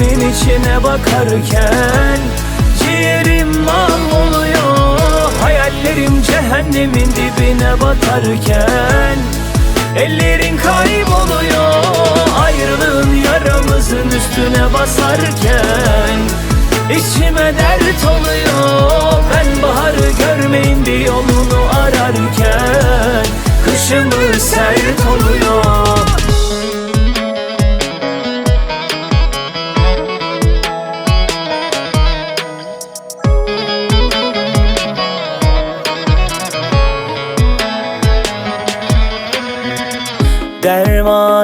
gözlerimin içine bakarken Ciğerim mahvoluyor. Hayallerim cehennemin dibine batarken Ellerin kayboluyor. Ayrılığın yaramızın üstüne basarken İçime dert oluyor. Ben baharı görmeyince yolunu ararken Kışımı sert oluyor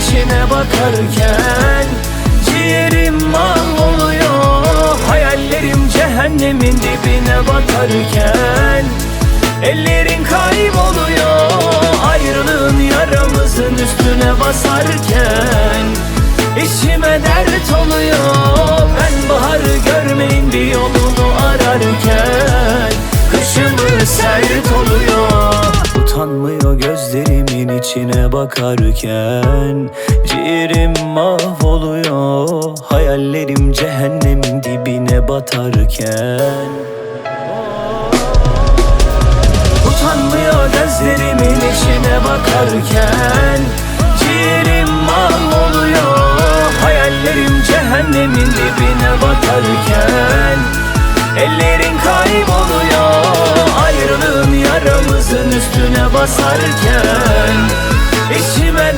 içine bakarken Ciğerim mahvoluyor Hayallerim cehennemin dibine batarken Ellerin kayboluyor Ayrılığın yaramızın üstüne basarken İçime dert oluyor. Ben baharı görmeyince yolunu ararken Kışımı sert oluyor Utanmıyor gözlerimin içine bakarken. Ciğerim mahvoluyor Hayallerim cehennemin dibine batarken. Utanmıyor gözlerimin içine bakarken. Ciğerim mahvoluyor Hayallerim cehennemin dibine batarken. Ellerin kayboluyor yaramızın üstüne basarken İçime